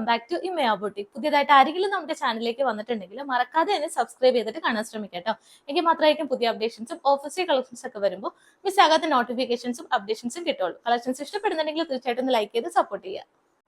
Welcome back to Imaya boutique പുതിയതായിട്ട് ആരെങ്കിലും നമ്മുടെ ചാനലിലേക്ക് വന്നിട്ടുണ്ടെങ്കിൽ മറക്കാതെ തന്നെ സബ്സ്ക്രൈബ് ചെയ്തിട്ട് കാണാൻ ശ്രമിക്കാം കേട്ടോ എങ്കിൽ മാത്രമായിരിക്കും പുതിയ അപ്ഡേഷൻസും ഓഫീസിലെ കളക്ഷൻസ് ഒക്കെ വരുമ്പോൾ മിസ് ആകാത്ത നോട്ടിഫിക്കേഷൻസും അപ്ഡേഷൻസും കിട്ടുള്ളൂ കളക്ഷൻസ് ഇഷ്ടപ്പെടുന്നുണ്ടെങ്കിൽ തീർച്ചയായിട്ടും ലൈക്ക് ചെയ്ത് സപ്പോർട്ട് ചെയ്യുക.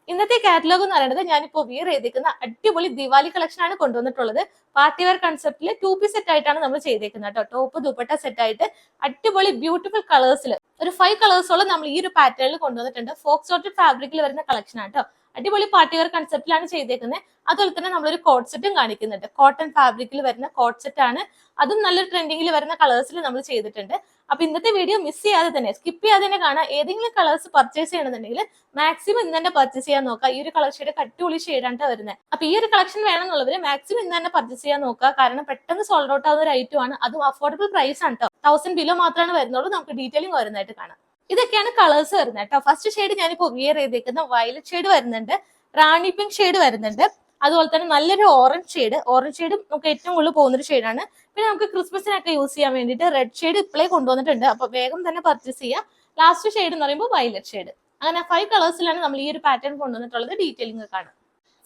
ഇന്നത്തെ കാറ്റലോഗ് എന്ന് പറയുന്നത് ഞാനിപ്പോൾ വിയർ ചെയ്തേക്കുന്ന അടിപൊളി ദിവാലി കളക്ഷൻ ആണ് കൊണ്ടുവന്നിട്ടുള്ളത്. പാർട്ടി വെയർ കൺസെപ്റ്റിൽ ടു പി സെറ്റ് ആയിട്ടാണ് നമ്മൾ ചെയ്തേക്കുന്നത് കേട്ടോ. ടോപ്പ് ദുപ്പട്ട സെറ്റ് ആയിട്ട് അടിപൊളി ബ്യൂട്ടിഫുൾ കളേഴ്സിൽ ഒരു ഫൈവ് കളേഴ്സോളം നമ്മൾ ഈ ഒരു പാറ്റേണിൽ കൊണ്ടുവന്നിട്ടുണ്ട്. ഫോക്സ് ഓട്ട് ഫാബ്രിക്കിൽ വരുന്ന കളക്ഷൻ ആണ് കേട്ടോ. അടിപൊളി പാർട്ടി വെയർ കൺസെപ്റ്റിലാണ് ചെയ്തേക്കുന്നത് അതുപോലെ തന്നെ നമ്മളൊരു കോട്ട് സെറ്റും കാണിക്കുന്നുണ്ട്. കോട്ടൺ ഫാബ്രിക്കിൽ വരുന്ന കോട്ട് സെറ്റ് ആണ്. അതും നല്ലൊരു ട്രെൻഡിങ്ങിൽ വരുന്ന കളേഴ്സിൽ നമ്മൾ ചെയ്തിട്ടുണ്ട്. അപ്പൊ ഇന്നത്തെ വീഡിയോ മിസ് ചെയ്യാതെ തന്നെ സ്കിപ്പ് ചെയ്യാതെ തന്നെ കാണാം. ഏതെങ്കിലും കളേഴ്സ് പർച്ചേസ് ചെയ്യണമെന്നുണ്ടെങ്കിൽ മാക്സിമം ഇന്ന് തന്നെ പർച്ചേസ് ചെയ്യാൻ നോക്കുക. ഈ ഒരു കളർ ഷെയ്ഡ് കട്ടുപൊളി ഷെയ്ഡാണ് വരുന്നത് അപ്പൊ ഈ ഒരു കളക്ഷൻ വേണമെന്നുള്ളവർ മാക്സിമം ഇന്ന് തന്നെ പർച്ചേസ് ചെയ്യാൻ നോക്കുക. കാരണം പെട്ടെന്ന് സോൾഡ് ഔട്ട് ആവുന്ന ഒരു ഐറ്റം ആണ്. അതും അഫോർഡബിൾ പ്രൈസ് ആണ് കേട്ടോ തൗസൻഡ് ബിലോ മാത്രമാണ് വരുന്നുള്ളൂ നമുക്ക് ഡീറ്റെയിലിംഗ് വരുന്നതായിട്ട് കാണാം. ഇതൊക്കെയാണ് കളേഴ്സ് വരുന്നത് കേട്ടോ ഫസ്റ്റ് ഷെയ്ഡ് ഞാനിപ്പോ വിയർ ചെയ്തേക്കുന്ന വയലറ്റ് ഷെയ്ഡ് വരുന്നുണ്ട്. റാണി പിങ്ക് ഷെയ്ഡ് വരുന്നുണ്ട്. അതുപോലെ തന്നെ നല്ലൊരു ഓറഞ്ച് ഷെയ്ഡ് ഓറഞ്ച് ഷെയ്ഡ് നമുക്ക് ഏറ്റവും കൂടുതൽ പോകുന്നൊരു ഷെയ്ഡാണ് പിന്നെ നമുക്ക് ക്രിസ്മസിനൊക്കെ യൂസ് ചെയ്യാൻ വേണ്ടിയിട്ട് റെഡ് ഷെയ്ഡ് ഇപ്പോഴേ കൊണ്ടുവന്നിട്ടുണ്ട്. അപ്പൊ വേഗം തന്നെ പർച്ചേസ് ചെയ്യുക ലാസ്റ്റ് ഷെയ്ഡ് എന്ന് പറയുമ്പോൾ വയലറ്റ് ഷെയ്ഡ് അങ്ങനെ ഫൈവ് കളേഴ്സിലാണ് നമ്മൾ ഈ ഒരു പാറ്റേൺ കൊണ്ടുവന്നിട്ടുള്ളത് ഡീറ്റെയിലിംഗ് കാണാം.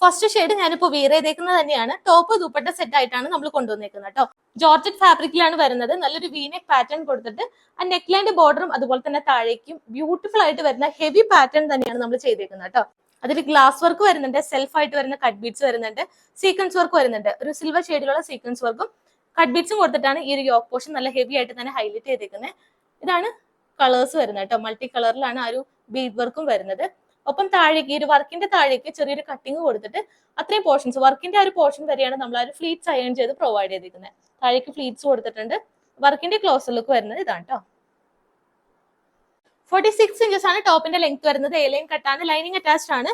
ഫസ്റ്റ് ഷെയ്ഡ് ഞാനിപ്പോൾ വീറേതേക്കുന്നത് തന്നെയാണ്. ടോപ്പ് ദുപ്പട്ട സെറ്റ് ആയിട്ടാണ് നമ്മൾ കൊണ്ടുവന്നേക്കുന്നത് കേട്ടോ ജോർജറ്റ് ഫാബ്രിക്കിലാണ് വരുന്നത്. നല്ലൊരു വീനെക് പാറ്റേൺ കൊടുത്തിട്ട് ആ നെക്ക് ലൈന്റെ ബോർഡറും അതുപോലെ തന്നെ താഴേക്കും ബ്യൂട്ടിഫുൾ ആയിട്ട് വരുന്ന ഹെവി പാറ്റേൺ തന്നെയാണ് നമ്മൾ ചെയ്തേക്കുന്നത് കേട്ടോ അതിൽ ഗ്ലാസ് വർക്ക് വരുന്നുണ്ട് സെൽഫ് ആയിട്ട് വരുന്ന കട്ട് ബീഡ്സ് വരുന്നുണ്ട് സീക്വൻസ് വർക്ക് വരുന്നുണ്ട്. ഒരു സിൽവർ ഷെയ്ഡിലുള്ള സീക്വൻസ് വർക്കും കട്ട് ബീഡ്സും കൊടുത്തിട്ടാണ് ഈ ഒരു യോക്ക് പോർഷൻ നല്ല ഹെവി ആയിട്ട് തന്നെ ഹൈലൈറ്റ് ചെയ്തേക്കുന്നത് ഇതാണ് കളേഴ്സ് വരുന്നത് കേട്ടോ മൾട്ടി കളറിലാണ് ആ ഒരു ബീഡ് വർക്കും വരുന്നത്. ഒപ്പം താഴേക്ക് ഈ ഒരു വർക്കിന്റെ താഴേക്ക് ചെറിയൊരു കട്ടിങ് കൊടുത്തിട്ട് അത്രയും പോർഷൻസ് വർക്കിന്റെ ആ ഒരു പോർഷൻ വരെയാണ് നമ്മൾ ആ ഒരു ഫ്ലീറ്റ്സ് അയൺ ചെയ്ത് പ്രൊവൈഡ് ചെയ്തിരിക്കുന്നത് താഴേക്ക് ഫ്ലീറ്റ്സ് കൊടുത്തിട്ടുണ്ട്. വർക്കിന്റെ ക്ലോസർ ലുക്ക് വരുന്നത് ഇതാണ് കേട്ടോ ഫോർട്ടി സിക്സ് ഇഞ്ചസ് ആണ് ടോപ്പിന്റെ ലെങ്ത് വരുന്നത്. എ കട്ടാണ് ലൈനിങ് അറ്റാച്ച്ഡ് ആണ്.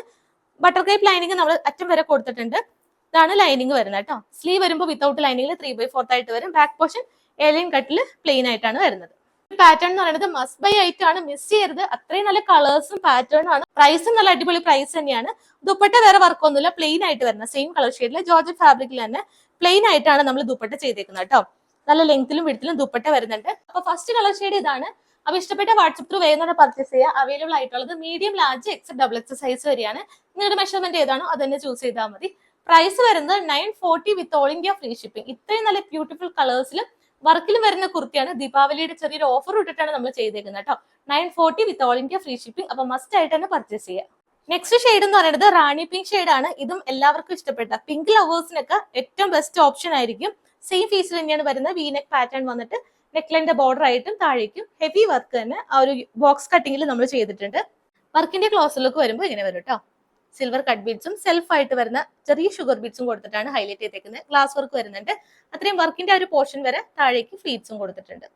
ബട്ടർ ക്രേപ്പ് ലൈനിങ് നമ്മൾ അറ്റം വരെ കൊടുത്തിട്ടുണ്ട്. ഇതാണ് ലൈനിങ് വരുന്നത് കേട്ടോ സ്ലീവ് വരുമ്പോൾ വിത്തൗട്ട് ലൈനിങ്ങിൽ ത്രീ ബൈ ഫോർത്ത് ആയിട്ട് വരും. ബാക്ക് പോർഷൻ എ കട്ടിൽ പ്ലെയിൻ ആയിട്ടാണ് വരുന്നത്. പാറ്റേൺ എന്ന് പറയുന്നത് മസ്റ്റ് ബൈ ഐറ്റം ആണ്. മിസ് ചെയ്യരുത്. അത്രയും നല്ല കളേഴ്സും പാറ്റേണും ആണ്. പ്രൈസും നല്ല അടിപൊളി പ്രൈസ് തന്നെയാണ്. ദുപ്പട്ട വേറെ വർക്കൊന്നുമില്ല പ്ലെയിൻ ആയിട്ട് വരുന്ന സെയിം കളർ ഷെയ്ഡിൽ ജോർജ് ഫാബ്രിക്കിൽ തന്നെ പ്ലെയിൻ ആയിട്ടാണ് നമ്മൾ ദുപ്പട്ട ചെയ്തേക്കുന്നത് കേട്ടോ നല്ല ലെങ്ത്തിലും വിടത്തിലും ദുപ്പട്ട വരുന്നുണ്ട്. അപ്പൊ ഫസ്റ്റ് കളർ ഷെയ്ഡ് ഇതാണ്. അപ്പൊ ഇഷ്ടപ്പെട്ട വാട്സപ്പ് ത്രൂ വേഗം പർച്ചേസ് ചെയ്യുക അവൈലബിൾ ആയിട്ടുള്ളത് medium large X double X size വരെയാണ്. നിങ്ങളുടെ മെഷർമെന്റ് ഏതാണോ അത് തന്നെ ചൂസ് ചെയ്താൽ മതി. പ്രൈസ് വരുന്നത് nine forty with all India free shipping ഇത്രയും നല്ല ബ്യൂട്ടിഫുൾ കളേഴ്സിലും വർക്കിലും വരുന്ന കുർത്തിയാണ്. ദീപാവലിയുടെ ചെറിയൊരു ഓഫർ ഇട്ടിട്ടാണ് നമ്മൾ ചെയ്തേക്കുന്നത് കേട്ടോ. Nine forty with all India free shipping അപ്പൊ മസ്റ്റ് ആയിട്ട് തന്നെ പർച്ചേസ് ചെയ്യുക നെക്സ്റ്റ് ഷെയ്ഡ് എന്ന് പറയുന്നത് റാണി പിങ്ക് ഷെയ്ഡ് ആണ്. ഇതും എല്ലാവർക്കും ഇഷ്ടപ്പെട്ട പിങ്ക് ലവേഴ്സിനൊക്കെ ഏറ്റവും ബെസ്റ്റ് ഓപ്ഷൻ ആയിരിക്കും. സെയിം ഫീസിൽ തന്നെയാണ് വരുന്നത് വി നെക്ക് പാറ്റേൺ വന്നിട്ട് നെക്ലൈന്റെ ബോർഡർ ആയിട്ടും താഴേക്കും ഹെവി വർക്ക് തന്നെ ആ ഒരു ബോക്സ് കട്ടിങ്ങിൽ നമ്മൾ ചെയ്തിട്ടുണ്ട്. വർക്കിന്റെ ക്ലോസിലേക്ക് വരുമ്പോൾ ഇങ്ങനെ വരും കേട്ടോ. സിൽവർ കട്ട് ബീഡ്സും സെൽഫ് ആയിട്ട് വരുന്ന ചെറിയ ഷുഗർ ബീഡ്സും കൊടുത്തിട്ടാണ് ഹൈലൈറ്റ് ചെയ്തേക്കുന്നത് ഗ്ലാസ് വർക്ക് വരുന്നുണ്ട്. അത്രയും വർക്കിന്റെ ഒരു പോർഷൻ വരെ താഴേക്ക് ഫ്ലീറ്റ്സും കൊടുത്തിട്ടുണ്ട്.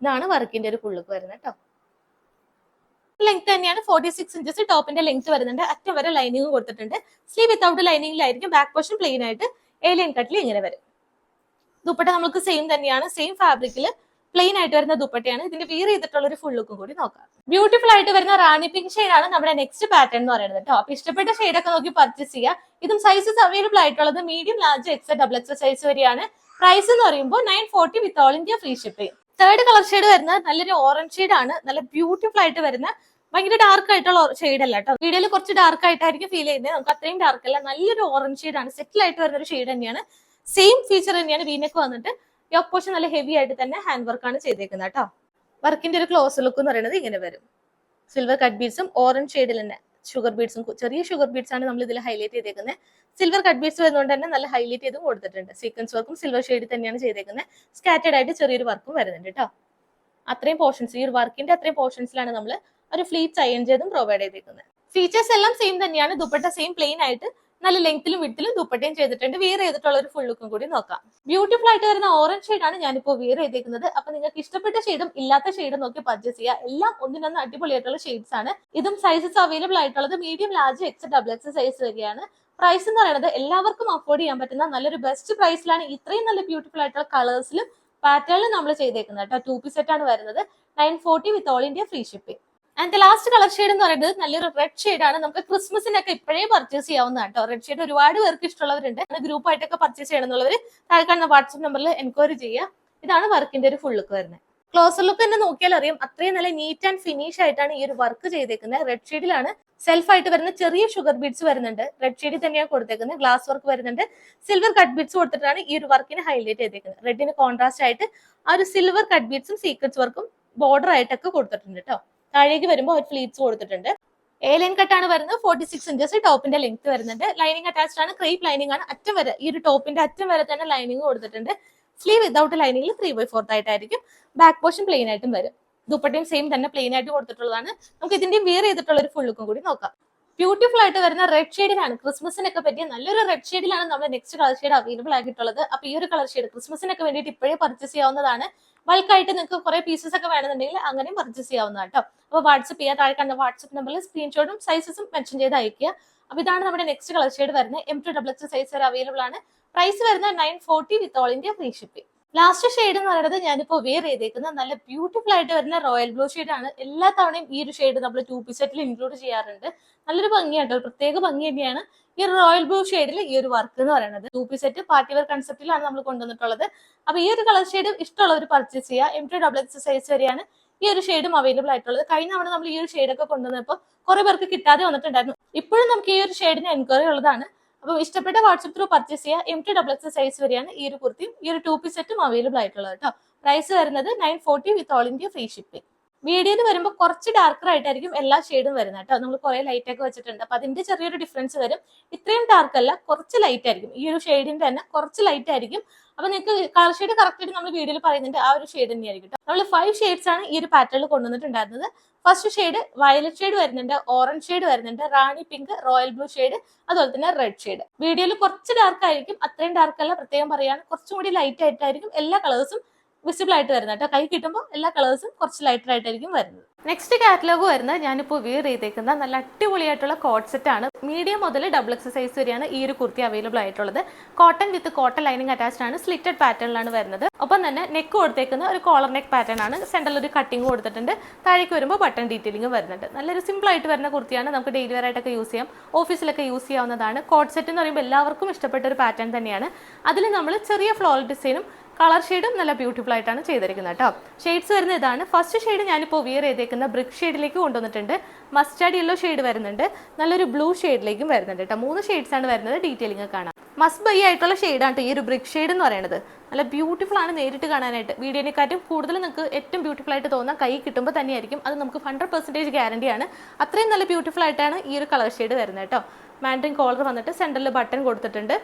ഇതാണ് വർക്കിന്റെ ഒരു പുള്ളുക്ക് വരുന്നത് കേട്ടോ ലെങ്ത് തന്നെയാണ് ഫോർട്ടി സിക്സ് ഇഞ്ചസ് ടോപ്പിന്റെ ലെങ്ത് വരുന്നുണ്ട്. അറ്റം വരെ ലൈനിങ് കൊടുത്തിട്ടുണ്ട്. സ്ലീവ് വിത്തൗട്ട് ലൈനിങ്ങിലായിരിക്കും ബാക്ക് പോർഷൻ പ്ലെയിൻ ആയിട്ട് ഏലിയൻ കട്ടിൽ ഇങ്ങനെ വരും. ദുപ്പട്ട നമുക്ക് സെയിം തന്നെയാണ്. സെയിം ഫാബ്രിക്കിൽ പ്ലെയിൻ ആയിട്ട് വരുന്ന ദുപ്പട്ടയാണ്. ഇതിന്റെ വീർ ചെയ്തിട്ടുള്ള ഒരു ഫുൾ ലുക്കും കൂടി നോക്കാം. ബ്യൂട്ടിഫുൾ ആയിട്ട് വരുന്ന റാണി പിങ്ക് ആണ് നമ്മുടെ നെക്സ്റ്റ് പാറ്റേൺ എന്ന് പറയുന്നത് കേട്ടോ. അപ്പൊ ഇഷ്ടപ്പെട്ട ഷെയ്ഡൊക്കെ നോക്കി പർച്ചേസ് ചെയ്യുക. ഇതും സൈസസ് അവൈലബിൾ ആയിട്ടുള്ളത് medium large X double X size വരെയാണ്. പ്രൈസ് എന്ന് പറയുമ്പോൾ nine forty with all India free shipping third colour shade വരുന്നത് നല്ലൊരു ഓറഞ്ച് ഷെയ്ഡ് ആണ്. നല്ല ബ്യൂട്ടിഫുൾ ആയിട്ട് വരുന്ന ഭയങ്കര ഡാർക്ക് ആയിട്ടുള്ള ഷെയ്ഡ് അല്ല കേട്ടോ. വീഡിയോയിൽ കുറച്ച് ഡാർക്ക് ആയിട്ടായിരിക്കും ഫീൽ ചെയ്യുന്നത്. നമുക്ക് അത്രയും ഡാർക്ക് അല്ല. നല്ലൊരു ഓറഞ്ച് ഷെയ്ഡ് ആണ്. സെറ്റിൽ ആയിട്ട് വരുന്ന ഒരു ഷെയ്ഡ് തന്നെയാണ്. സെയിം ഫീച്ചർ തന്നെയാണ് വീനക്ക് വന്നിട്ട്. യോക്ക് പോർഷൻ നല്ല ഹെവി ആയിട്ട് തന്നെ ഹാൻഡ് വർക്ക് ആണ് ചെയ്തേക്കുന്നത് കേട്ടോ. വർക്കിന്റെ ഒരു ക്ലോസ് ലുക്ക് എന്ന് പറയുന്നത് ഇങ്ങനെ വരും. സിൽവർ കട്ട് ബീഡ്സും ഓറഞ്ച് ഷെയ്ഡിൽ തന്നെ ഷുഗർ ബീഡ്സും ചെറിയ ഷുഗർ ബീഡ്സ് ആണ് നമ്മൾ ഇതിൽ ഹൈലൈറ്റ് ചെയ്തേക്കുന്നത് സിൽവർ കട്ട് ബീഡ്സ് വരുന്നതുകൊണ്ട് തന്നെ നല്ല ഹൈലൈറ്റ് ചെയ്തും കൊടുത്തിട്ടുണ്ട്. സീക്വൻസ് വർക്കും സിൽവർ ഷെയ്ഡിൽ തന്നെയാണ് ചെയ്തേക്കുന്നത് സ്കാറ്റേഡ് ആയിട്ട് ചെറിയൊരു വർക്കും വരുന്നുണ്ട് കേട്ടോ. അത്രയും പോർഷൻസ് ഈ ഒരു വർക്കിന്റെ അത്രയും പോർഷൻസിലാണ് നമ്മൾ ഒരു ഫ്ലീറ്റ് അയൺ ചെയ്തും പ്രൊവൈഡ് ചെയ്തേക്കുന്നത് ഫീച്ചേഴ്സ് എല്ലാം സെയിം തന്നെയാണ്. ദുപ്പട്ട സെയിം പ്ലെയിൻ ആയിട്ട് നല്ല ലെങ്ത്തിലും വിട്ടിലും ദുപ്പട്ടയും ചെയ്തിട്ടുണ്ട്. വിയർ ചെയ്തിട്ടുള്ള ഒരു ഫുൾ ലുക്കും കൂടി നോക്കാം. ബ്യൂട്ടിഫുൾ ആയിട്ട് വരുന്ന ഓറഞ്ച് ഷെയ്ഡാണ് ഞാനിപ്പോൾ വിയർ ചെയ്തേക്കുന്നത്. അപ്പൊ നിങ്ങൾക്ക് ഇഷ്ടപ്പെട്ട ഷെയ്ഡും ഇല്ലാത്ത ഷെയ്ഡും നോക്കി പർച്ചേസ് ചെയ്യുക എല്ലാം ഒന്നിനൊന്ന് അടിപൊളിയായിട്ടുള്ള ഷെയ്ഡ്സ് ആണ്. ഇതും സൈസസ് അവൈലബിൾ ആയിട്ടുള്ളത് medium large X double X size വരികയാണ് പ്രൈസ് എന്ന് പറയുന്നത് എല്ലാവർക്കും അഫോർഡ് ചെയ്യാൻ പറ്റുന്ന നല്ലൊരു ബെസ്റ്റ് പ്രൈസിലാണ് ഇത്രയും നല്ല ബ്യൂട്ടിഫുൾ ആയിട്ടുള്ള കളേഴ്സിലും പാറ്റേണിലും നമ്മൾ ചെയ്തേക്കുന്നത് കേട്ടോ. ടു പി സെറ്റ് ആണ് വരുന്നത്. Nine forty with all India free shipping and last colour shade എന്ന് പറയുന്നത് നല്ലൊരു റെഡ് ഷെയ്ഡ് ആണ്. നമുക്ക് ക്രിസ്മസിനൊക്കെ ഇപ്പോഴേ പർച്ചേസ് ചെയ്യാവുന്നതാണ് കേട്ടോ. റെഡ് ഷെയ്ഡ് ഒരുപാട് പേർക്ക് ഇഷ്ടമുള്ളവരുണ്ട്. ഗ്രൂപ്പ് ആയിട്ടൊക്കെ പർച്ചേസ് ചെയ്യണമെന്നുള്ളവർ താഴെ കാണുന്ന വാട്സപ്പ് നമ്പറിൽ എൻക്വയറി ചെയ്യുക. ഇതാണ് വർക്കിന്റെ ഒരു ഫുൾ ലുക്ക് വരുന്നത്. ക്ലോസർ ലുക്ക് തന്നെ നോക്കിയാൽ അറിയാം. അത്രയും നല്ല നീറ്റ് ആൻഡ് ഫിനിഷ് ആയിട്ടാണ് ഈ ഒരു വർക്ക് ചെയ്തേക്കുന്നത്. റെഡ് ഷെയ്ഡിലാണ് സെൽഫ് ആയിട്ട് വരുന്ന ചെറിയ ഷുഗർ ബീഡ്സ് വരുന്നുണ്ട്. റെഡ് ഷെയ്ഡിൽ തന്നെയാണ് കൊടുത്തേക്കുന്നത്. ഗ്ലാസ് വർക്ക് വരുന്നുണ്ട്. സിൽവർ കട്ട് ബീഡ്സ് കൊടുത്തിട്ടാണ് ഈ ഒരു വർക്കിന് ഹൈലൈറ്റ് ചെയ്തേക്കുന്നത്. റെഡിന് കോൺട്രാസ്റ്റ് ആയിട്ട് ആ ഒരു സിൽവർ കട്ട് ബീഡ്സും സീക്വൻസ് വർക്കും ബോർഡർ ആയിട്ടൊക്കെ കൊടുത്തിട്ടുണ്ട് കേട്ടോ. താഴേക്ക് വരുമ്പോൾ ഒരു ഫ്ലീറ്റ്സ് കൊടുത്തിട്ടുണ്ട്. എ ലൈൻ കട്ടാണ് വരുന്നത്. ഫോർട്ടി സിക്സ് ഇഞ്ചസ് ടോപ്പിന്റെ ലെങ്ത് വരുന്നുണ്ട്. ലൈനിങ് അറ്റാച്ച്ഡ് ആണ്. ക്രീപ്പ് ലൈനിങ് ആണ്. അറ്റം വരെ ഈ ഒരു ടോപ്പിന്റെ അറ്റം വരെ തന്നെ ലൈനിങ് കൊടുത്തിട്ടുണ്ട്. സ്ലീവ് വിതൗട്ട് ലൈനിങ്ങിൽ ത്രീ ബൈ ഫോർത്ത് ആയിട്ടായിരിക്കും. ബാക്ക് പോർഷൻ പ്ലെയിൻ ആയിട്ടും വരും. ദുപ്പട്ടയും സെയിം തന്നെ പ്ലെയിൻ ആയിട്ട് കൊടുത്തിട്ടുള്ളതാണ്. നമുക്ക് ഇതിന്റെയും വേർ ചെയ്തിട്ടുള്ള ഒരു ഫുൾ ലുക്കും കൂടി നോക്കാം. ബ്യൂട്ടിഫുൾ ആയിട്ട് വരുന്ന റെഡ് ഷെയ്ഡിലാണ് ക്രിസ്മസിനൊക്കെ പറ്റിയ നല്ലൊരു റെഡ് ഷെയ്ഡിലാണ് നമ്മുടെ നെക്സ്റ്റ് കളർ ഷെയ്ഡ് അവൈലബിൾ ആയിട്ടുള്ളത് അപ്പൊ ഈ ഒരു കളർ ഷെയ്ഡ് ക്രിസ്മസിനൊക്കെ വേണ്ടിയിട്ട് ഇപ്പോഴേ പർച്ചേസ് ചെയ്യാവുന്നതാണ്. ബൾക്കായിട്ട് നിങ്ങൾക്ക് കുറെ പീസസ് ഒക്കെ വേണമെന്നുണ്ടെങ്കിൽ അങ്ങനെയും പർച്ചേസ് ചെയ്യാവുന്നതാണ് കേട്ടോ അപ്പൊ വാട്സപ്പ് ചെയ്യാൻ താഴെ കണ്ട വാട്സപ്പ് നമ്പറിൽ സ്ക്രീൻഷോട്ടും സൈസസും മെൻഷൻ ചെയ്ത് അയക്കുക അപ്പൊ ഇതാണ് നമ്മുടെ നെക്സ്റ്റ് കളർ ഷെയ്ഡ് വരുന്നത്. M to double X size വരെ അവൈലബിൾ ആണ്. പ്രൈസ് വരുന്നത് nine forty with all India free shipping last shade എന്ന് പറയുന്നത് ഞാനിപ്പോ വെയർ ചെയ്തേക്കുന്ന നല്ല ബ്യൂട്ടിഫുൾ ആയിട്ട് വരുന്ന റോയൽ ബ്ലൂ ആണ്. എല്ലാ തവണയും ഈ ഒരു ഷെയ്ഡ് നമ്മൾ ടൂ പീസ് സെറ്റിൽ ഇൻക്ലൂഡ് ചെയ്യാറുണ്ട്. നല്ലൊരു ഭംഗിയാട്ടോ ഒരു പ്രത്യേക ഭംഗി തന്നെയാണ് ഈ റോയൽ ബ്ലൂ ഷെയ്ഡിൽ ഈ ഒരു വർക്ക് എന്ന് പറയുന്നത്. Two piece set party wear കൺസെപ്റ്റിലാണ് നമ്മൾ കൊണ്ടുവന്നിട്ടുള്ളത്. അപ്പൊ ഈ ഒരു കളർ ഷെയ്ഡ് ഇഷ്ടമുള്ളവർ പർച്ചേസ് ചെയ്യുക. M to double X size വരെയാണ് ഈ ഒരു ഷെയ്ഡും അവൈലബിൾ ആയിട്ടുള്ളത്. കഴിഞ്ഞ തവണ നമ്മൾ ഈ ഒരു ഷെയ്ഡൊക്കെ കൊണ്ടുവന്നപ്പോൾ കുറെ പേർക്ക് കിട്ടാതെ വന്നിട്ടുണ്ടായിരുന്നു. ഇപ്പോഴും നമുക്ക് ഈ ഒരു ഷെയ്ഡിന് എൻക്വയറി ഉള്ളതാണ്. അപ്പോൾ ഇഷ്ടപ്പെട്ട വാട്സപ്പ് ത്രൂ പർച്ചേസ് ചെയ്യുക M to double X size വരെയാണ് ഈ ഒരു കുർത്തിയും. ഈ ഒരു ടൂ പീസ് സെറ്റും അവൈലബിൾ ആയിട്ടുള്ളത് കേട്ടോ പ്രൈസ് വരുന്നത് nine forty with all India free shipping വീഡിയോയിൽ വരുമ്പോൾ കുറച്ച് ഡാർക്കർ ആയിട്ടായിരിക്കും എല്ലാ ഷെയ്ഡും വരുന്നത് കേട്ടോ. നമ്മൾ കുറെ ലൈറ്റ് ഒക്കെ വെച്ചിട്ടുണ്ട്. അപ്പൊ അതിന്റെ ചെറിയൊരു ഡിഫറൻസ് വരും. ഇത്രയും ഡാർക്ക് അല്ല കുറച്ച് ലൈറ്റ് ആയിരിക്കും. ഈ ഒരു ഷെയ്ഡിന്റെ തന്നെ കുറച്ച് ലൈറ്റ് ആയിരിക്കും. അപ്പൊ നിങ്ങൾക്ക് കളർ ഷെയ്ഡ് കറക്റ്റ് ആയിട്ട് നമ്മൾ വീഡിയോയിൽ പറയുന്നുണ്ട് ആ ഒരു ഷെയ്ഡ് തന്നെയായിരിക്കും കേട്ടോ. നമ്മൾ ഫൈവ് ഷെയ്ഡ്സ് ആണ് ഈ ഒരു പാറ്റേണിൽ കൊണ്ടുവന്നിട്ടുണ്ടായിരുന്നത്. ഫസ്റ്റ് ഷെയ്ഡ് വയലറ്റ് ഷെയ്ഡ് വരുന്നുണ്ട് ഓറഞ്ച് ഷെയ്ഡ് വരുന്നുണ്ട് rani pink royal blue shade അതുപോലെ തന്നെ റെഡ് ഷെയ്ഡ് വീഡിയോയിൽ കുറച്ച് ഡാർക്ക് ആയിരിക്കും അത്രയും ഡാർക്ക് അല്ല. പ്രത്യേകം പറയാണ് കുറച്ചും കൂടി ലൈറ്റ് ആയിട്ടായിരിക്കും എല്ലാ കളേഴ്സും വിസിബിൾ ആയിട്ട് വരുന്നത് കേട്ടോ. കൈ കിട്ടുമ്പോൾ എല്ലാ കളേഴ്സും കുറച്ച് ലൈറ്റർ ആയിട്ടായിരിക്കും വരുന്നത്. നെക്സ്റ്റ് കാറ്റലോഗ് വരുന്നത് ഞാനിപ്പോൾ വിയർ ചെയ്തേക്കുന്ന നല്ല അടിപൊളിയായിട്ടുള്ള കോട്ട് സെറ്റ് ആണ്. മീഡിയം മുതൽ ഡബിൾ എക്സ് സൈസ് വരെയാണ് ഈ ഒരു കുർത്തി അവൈലബിൾ ആയിട്ടുള്ളത്. Cotton with cotton lining attached ആണ്. സ്ലിറ്റഡ് പാറ്റേണിലാണ് വരുന്നത്. ഒപ്പം തന്നെ നെക്ക് കൊടുത്തേക്കുന്ന ഒരു കോളർ നെക്ക് പാറ്റേൺ ആണ്. സെൻട്രൽ ഒരു കട്ടിങ് കൊടുത്തിട്ടുണ്ട്. താഴേക്ക് വരുമ്പോൾ ബട്ടൺ ഡീറ്റെയിലിംഗ് വരുന്നുണ്ട്. നല്ലൊരു സിമ്പിൾ ആയിട്ട് വരുന്ന കുർത്തിയാണ്. നമുക്ക് ഡെയിലി വെയർ ആയിട്ടൊക്കെ യൂസ് ചെയ്യാം. ഓഫീസിലൊക്കെ യൂസ് ചെയ്യാവുന്നതാണ്. കോട്ട് സെറ്റ് എന്ന് പറയുമ്പോൾ എല്ലാവർക്കും ഇഷ്ടപ്പെട്ട ഒരു പാറ്റേൺ തന്നെയാണ്. അതിൽ നമ്മൾ ചെറിയ ഫ്ലോറൽ ഡിസൈനും കളർ ഷെയ്ഡും നല്ല ബ്യൂട്ടിഫുൾ ആയിട്ടാണ് ചെയ്തിരിക്കുന്നത് കേട്ടോ ഷെയ്ഡ്സ് വരുന്ന ഇതാണ്. ഫസ്റ്റ് ഷെയ്ഡ് ഞാനിപ്പോൾ വിയർ ചെയ്തേക്കുന്ന ബ്രിക്ക് ഷെയ്ഡിലേക്ക് കൊണ്ടുവന്നിട്ടുണ്ട്. മസ്റ്റാർഡ് യെല്ലോ ഷെയ്ഡ് വരുന്നുണ്ട്. നല്ലൊരു ബ്ലൂ ഷെയ്ഡിലേക്കും വരുന്നുണ്ട് കേട്ടോ മൂന്ന് ഷെയ്ഡ്സ് ആണ് വരുന്നത് ഡീറ്റെയിലിംഗ് കാണാം. മസ്റ്റ് ബൈ ആയിട്ടുള്ള ഷെയ്ഡാണ് ഈ ഒരു ബ്രിക്ക് ഷെയ്ഡ് എന്ന് പറയുന്നത്. നല്ല ബ്യൂട്ടിഫുൾ ആണ് നേരിട്ട് കാണാനായിട്ട്. വീഡിയോനെക്കാട്ടും കൂടുതൽ നിങ്ങൾക്ക് ഏറ്റവും ബ്യൂട്ടിഫുൾ ആയിട്ട് തോന്നാൻ കൈ കിട്ടുമ്പോൾ തന്നെയായിരിക്കും. അത് നമുക്ക് ഹൺഡ്രഡ് പെർസെന്റേജ് ഗ്യാരണ്ടിയാണ് അത്രയും നല്ല ബ്യൂട്ടിഫുൾ ആയിട്ടാണ് ഈ ഒരു കളർ ഷെയ്ഡ് വരുന്നത് കേട്ടോ മാൻഡ്രിൻ കോളർ വന്നിട്ട് സെന്ററിൽ ബട്ടൺ കൊടുത്തിട്ടുണ്ട്.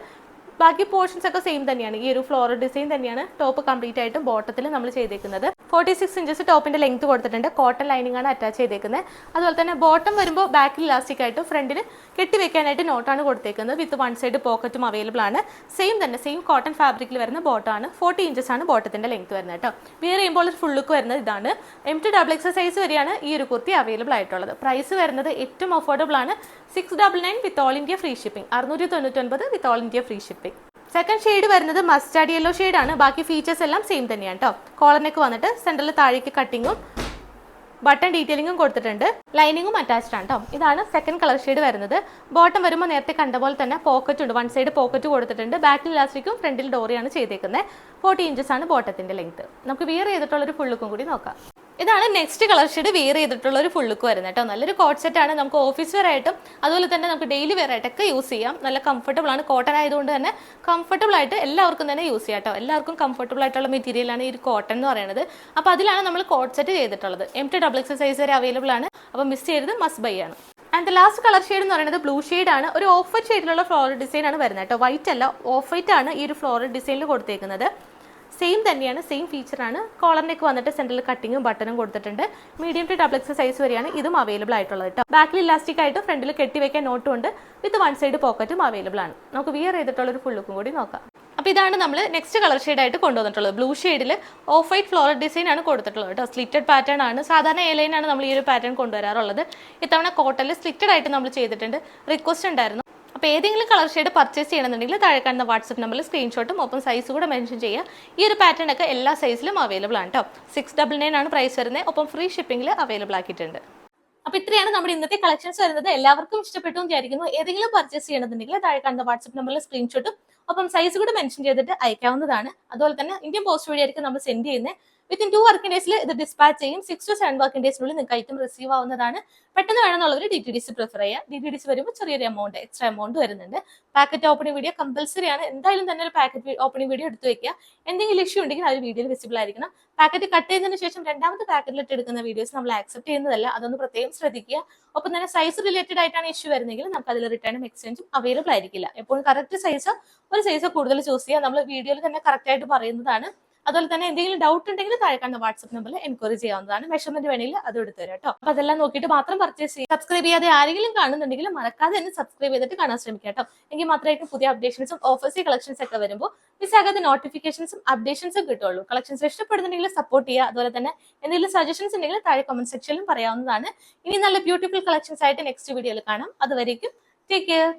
ബാക്കി പോർഷൻസ് ഒക്കെ സെയിം തന്നെയാണ്. ഈ ഒരു ഫ്ലോർ ഡിസൈൻ തന്നെയാണ് ടോപ്പ് കംപ്ലീറ്റ് ആയിട്ടും ബോട്ടത്തിൽ നമ്മൾ ചെയ്തേക്കുന്നത്. ഫോർട്ടി സിക്സ് ഇഞ്ചസ് ടോപ്പിന്റെ ലെങ്ത് കൊടുത്തിട്ടുണ്ട്. കോട്ടൺ ലൈനിങ് ആണ് അറ്റാച്ച് ചെയ്തേക്കുന്നത്. അതുപോലെ തന്നെ ബോട്ടം വരുമ്പോൾ ബാക്കിൽ ഇലാസ്റ്റിക് ആയിട്ട് ഫ്രണ്ടിൽ കെട്ടിവെക്കാനായിട്ട് നോട്ടാണ് കൊടുത്തേക്കുന്നത്. വിത്ത് വൺ സൈഡ് പോക്കറ്റും അവൈലബിൾ ആണ്. സെയിം തന്നെ സെയിം കോട്ടൺ ഫാബ്രിക്കിൽ വരുന്ന ബോട്ടം ആണ്. ഫോർട്ടി ഇഞ്ചസ് ആണ് ബോട്ടത്തിന്റെ ലെങ്ത് വരുന്നത് കേട്ടോ. വിയർ ചെയ്യുമ്പോൾ ഒരു ഫുൾ ലുക്ക് വരുന്നത് ഇതാണ്. M to double X size വരെയാണ് ഈ ഒരു കുർത്തി അവൈലബിൾ ആയിട്ടുള്ളത്. പ്രൈസ് വരുന്നത് ഏറ്റവും അഫോർഡബിൾ ആണ്. Six double nine with all India free shipping അറുന്നൂറ്റി തൊണ്ണൂറ്റൊൻപത് with all India free shipping second shade വരുന്നത് മസ്റ്റാർഡ് യെല്ലോ ആണ്. ബാക്കി ഫീച്ചേഴ്സ് എല്ലാം സെയിം തന്നെയാണ് കേട്ടോ കോളനൊക്കെ വന്നിട്ട് സെന്ററിൽ താഴേക്ക് കട്ടിങ്ങും ബട്ടൺ ഡീറ്റെയിലിങ്ങും കൊടുത്തിട്ടുണ്ട്. ലൈനിങ്ങും അറ്റാച്ച്ഡ് ആണ് കേട്ടോ ഇതാണ് സെക്കൻഡ് കളർ ഷെയ്ഡ് വരുന്നത്. ബോട്ടം വരുമ്പോൾ നേരത്തെ കണ്ട പോലെ തന്നെ പോക്കറ്റ് ഉണ്ട്. വൺ സൈഡ് പോക്കറ്റ് കൊടുത്തിട്ടുണ്ട്. ബാക്കിൽ ഇലാസ്റ്റിക്കും ഫ്രണ്ടിൽ ഡോറിയാണ് ചെയ്തേക്കുന്നത് ഫോർട്ടി ഇഞ്ചസ് ആണ് ബോട്ടത്തിന്റെ ലെങ്ത് നമുക്ക് വിയർ ചെയ്തിട്ടുള്ള ഒരു ലുക്കും കൂടി നോക്കാം. ഇതാണ് നെക്സ്റ്റ് കളർ ഷെയ്ഡ് വെയർ ചെയ്തിട്ടുള്ള ഒരു ഫുൾ ലുക്ക് വരുന്നത് കേട്ടോ. നല്ലൊരു കോട്ട് സെറ്റ് ആണ്. നമുക്ക് ഓഫീസ് വെയർ ആയിട്ടും അതുപോലെ തന്നെ നമുക്ക് ഡെയിലി വെയർ ആയിട്ടൊക്കെ യൂസ് ചെയ്യാം. നല്ല കംഫർട്ടബിൾ ആണ്. കോട്ടൺ ആയതുകൊണ്ട് തന്നെ കംഫർട്ടബിൾ ആയിട്ട് എല്ലാവർക്കും തന്നെ യൂസ് ചെയ്യാം കേട്ടോ. എല്ലാവർക്കും കംഫർട്ടബിൾ ആയിട്ടുള്ള മെറ്റീരിയലാണ് ഈ ഒരു കോട്ടൺ എന്ന് പറയുന്നത്. അപ്പോൾ അതിലാണ് നമ്മൾ കോട്ട് സെറ്റ് ചെയ്തിട്ടുള്ളത്. M to double X size വരെ അവൈലബിൾ ആണ്. അപ്പോൾ മിസ് ചെയ്തത് മസ് ബൈ ആണ്. ആൻഡ് ലാസ്റ്റ് കളർ ഷെയ്ഡ് എന്ന് പറയുന്നത് ബ്ലൂ ആണ്. ഒരു ഓഫ് വൈറ്റ് ഷെയ്ഡിലുള്ള ഫ്ലോറൽ ഡിസൈൻ ആണ് വരുന്നത് കേട്ടോ. വൈറ്റ് അല്ല ഓഫ് വൈറ്റ് ആണ് ഈ ഒരു ഫ്ലോറൽ ഡിസൈനിൽ കൊടുത്തേക്കുന്നത്. സെയിം തന്നെയാണ് സെയിം ഫീച്ചറാണ് കോളറിനൊക്കെ വന്നിട്ട് സെൻട്രൽ കട്ടിങ്ങും ബട്ടണും കൊടുത്തിട്ടുണ്ട്. Medium to double X size വരെയാണ് ഇതും അവൈലബിൾ ആയിട്ടുള്ളത് കേട്ടോ. ബാക്കിൽ ഇലാസ്റ്റിക് ആയിട്ട് ഫ്രണ്ടിൽ കെട്ടി വെക്കാൻ നോട്ടും ഉണ്ട്. വിത്ത് വൺ സൈഡ് പോക്കറ്റും അവൈലബിൾ ആണ്. നമുക്ക് വിയർ ചെയ്തിട്ടുള്ള ഒരു ഫുൾ ലുക്കും കൂടി നോക്കാം. അപ്പോൾ ഇതാണ് നമ്മൾ നെക്സ്റ്റ് കളർ ഷെയ്ഡ് ആയിട്ട് കൊണ്ടുവന്നിട്ടുള്ളത്. ബ്ലൂ ഷെയ്ഡിൽ ഓഫ് വൈറ്റ് ഫ്ലോറൽ ഡിസൈൻ ആണ് കൊടുത്തിട്ടുള്ളത് കേട്ടോ. സ്ലിറ്റഡ് പാറ്റേൺ ആണ്. സാധാരണ എ ലൈൻ ആണ് നമ്മൾ ഈ ഒരു പാറ്റേൺ കൊണ്ടുവരാറുള്ളത്. ഇത്തവണ കോട്ടണിൽ സ്ലിറ്റഡ് ആയിട്ട് നമ്മൾ ചെയ്തിട്ടുണ്ട്. റിക്വസ്റ്റ് ഉണ്ടായിരുന്നു. അപ്പോൾ ഏതെങ്കിലും കളർ ഷെയ്ഡ് പർച്ചേസ് ചെയ്യണമെന്നുണ്ടെങ്കിൽ താഴെ കാണുന്ന വാട്സപ്പ് നമ്പറിൽ സ്ക്രീൻഷോട്ടും ഒപ്പം സൈസ് കൂടെ മെൻഷൻ ചെയ്യുക. ഈ ഒരു പാറ്റേൺ ഒക്കെ എല്ലാ സൈസിലും അവൈലബിൾ ആണ് കേട്ടോ സിക്സ് ഡബിൾ നയൻ ആണ് പ്രൈസ് വരുന്നത്. ഒപ്പം ഫ്രീ ഷിപ്പിംഗിൽ അവൈലബിൾ ആക്കിയിട്ടുണ്ട്. അപ്പൊ ഇത്രയാണ് നമ്മുടെ ഇന്നത്തെ കളക്ഷൻസ് വരുന്നത്. എല്ലാവർക്കും ഇഷ്ടപ്പെട്ടു വിചാരിക്കുന്നു. ഏതെങ്കിലും പർച്ചേസ് ചെയ്യണമെന്നുണ്ടെങ്കിൽ താഴെ കാണുന്ന വാട്സപ്പ് നമ്പറിൽ സ്ക്രീൻഷോട്ടും ഒപ്പം സൈസ് കൂടെ മെൻഷൻ ചെയ്തിട്ട് അയക്കാവുന്നതാണ്. അതുപോലെ തന്നെ ഇന്ത്യൻ പോസ്റ്റ് വഴിയായിരിക്കും നമ്മൾ സെൻഡ് ചെയ്യുന്നത്. വിത്തിൻ ടു വർക്കിംഗ് ഡേയ്സിൽ ഇത് ഡിസ്പാച്ച് ചെയ്യും. സിക്സ് ടു സെവൻ വർക്കിംഗ് ഡേയ്സിനുള്ളിൽ നിങ്ങൾക്ക് ഐറ്റം റിസീവ് ആവുന്നതാണ്. പെട്ടെന്ന് വേണമെന്നുള്ളവർ D T D C prefer ചെയ്യുക. ഡി ടി ഡി സി വരുമ്പോൾ ചെറിയൊരു എമൗണ്ട് എക്സ്ട്രാ എമൗണ്ട് വരുന്നുണ്ട്. പാക്കറ്റ് ഓപ്പണിംഗ് വീഡിയോ കമ്പൽസറി ആണ്. എന്തായാലും തന്നെ ഒരു പാക്കറ്റ് ഓപ്പണിംഗ് വീഡിയോ എടുത്തു വെക്കുക. എന്തെങ്കിലും ഇഷ്യൂ ഉണ്ടെങ്കിൽ ആ ഒരു വീഡിയോയിൽ വിസിബിൾ ആയിരിക്കണം. പാക്കറ്റ് കട്ട് ചെയ്തതിന് ശേഷം രണ്ടാമത്തെ പാക്കറ്റിലിട്ട് എടുക്കുന്ന വീഡിയോസ് നമ്മൾ ആക്സെപ്റ്റ് ചെയ്യുന്നതല്ല. അതൊന്ന് പ്രത്യേകം ശ്രദ്ധിക്കുക. ഒപ്പം തന്നെ സൈസ് റിലേറ്റഡ് ആയിട്ടാണ് ഇഷ്യൂ വരുന്നതെങ്കിൽ നമുക്ക് അതിൽ റിട്ടേണും എക്സ്ചേഞ്ചും അവൈലബിൾ ആയിരിക്കില്ല. എപ്പോഴും കറക്റ്റ് സൈസ് ഒരു സൈസ് കൂടുതൽ ചൂസ് ചെയ്യുക. നമ്മൾ വീഡിയോയിൽ തന്നെ കറക്റ്റ് ആയിട്ട് പറയുന്നതാണ്. അതുപോലെ തന്നെ എന്തെങ്കിലും ഡൗട്ട് ഉണ്ടെങ്കിൽ താഴെ കാണുന്ന വാട്സ്ആപ്പ് നമ്പറിൽ എൻക്വയറി ചെയ്യാവുന്നതാണ്. മെഷർമെന്റ് വേണമെങ്കിൽ അത് എടുത്തു തരാം കേട്ടോ അപ്പൊ അതെല്ലാം നോക്കിയിട്ട് മാത്രം പർച്ചേസ് ചെയ്യുക. സബ്സ്ക്രൈബ് ചെയ്യാതെ ആരെങ്കിലും കാണുന്നുണ്ടെങ്കിൽ മറക്കാതെ തന്നെ സബ്സ്ക്രൈബ് ചെയ്തിട്ട് കാണാൻ ശ്രമിക്കുക കേട്ടോ എങ്കിൽ മാത്രമായിരിക്കും പുതിയ അപ്ഡേഷൻസും ഓഫേഴ്സ് കളക്ഷൻസ് ഒക്കെ വരുമ്പോൾ മിസ്സാകാതെ നോട്ടിഫിക്കേഷൻസും അപ്ഡേഷൻസും കിട്ടുള്ളൂ കളക്ഷൻസ് ഇഷ്ടപ്പെടുന്നുണ്ടെങ്കിൽ സപ്പോർട്ട് ചെയ്യുക. അതുപോലെ തന്നെ എന്തെങ്കിലും സജഷൻസ് ഉണ്ടെങ്കിൽ താഴെ കമന്റ് സെക്ഷനിലും പറയാവുന്നതാണ്. ഇനി നല്ല ബ്യൂട്ടിഫുൾ കളക്ഷൻസ് ആയിട്ട് നെക്സ്റ്റ് വീഡിയോയിൽ കാണാം. അതുവരേക്കും ടേക്ക് കെയർ